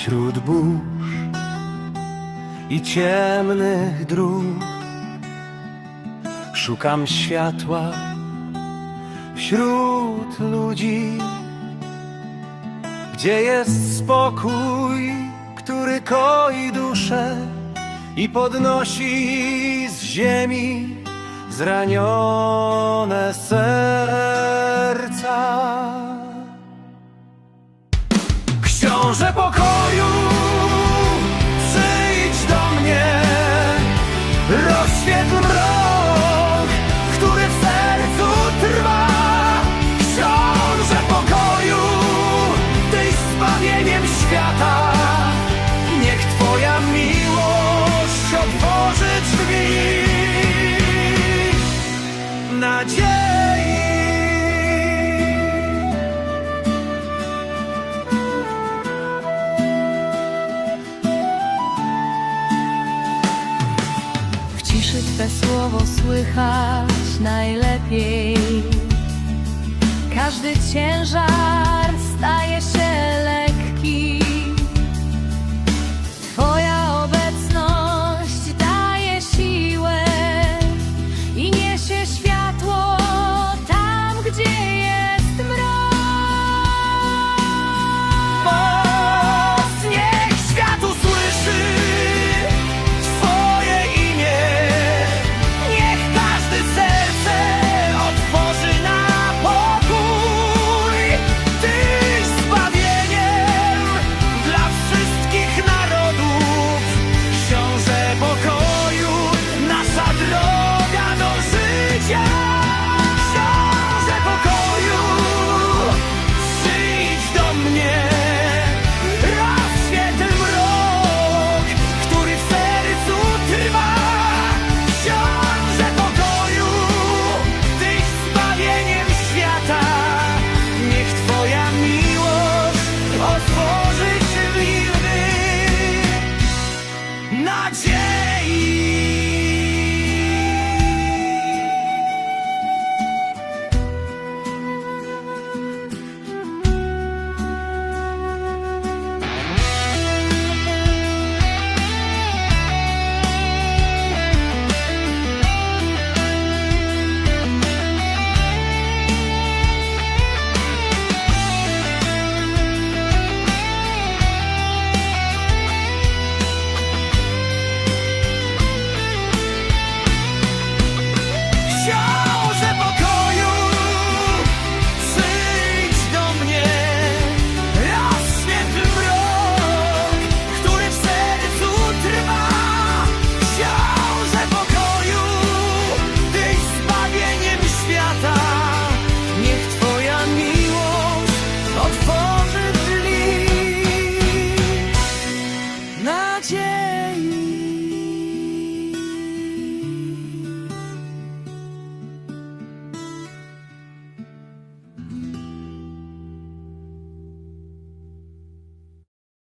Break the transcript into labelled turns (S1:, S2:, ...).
S1: Wśród burz i ciemnych dróg. Szukam światła wśród ludzi Gdzie jest spokój, który koi duszę I podnosi z ziemi zranione serca Książę pokoju, przyjdź do mnie, rozświetl mrok,
S2: ciszy Twe słowo słychać najlepiej. Każdy ciężar 见。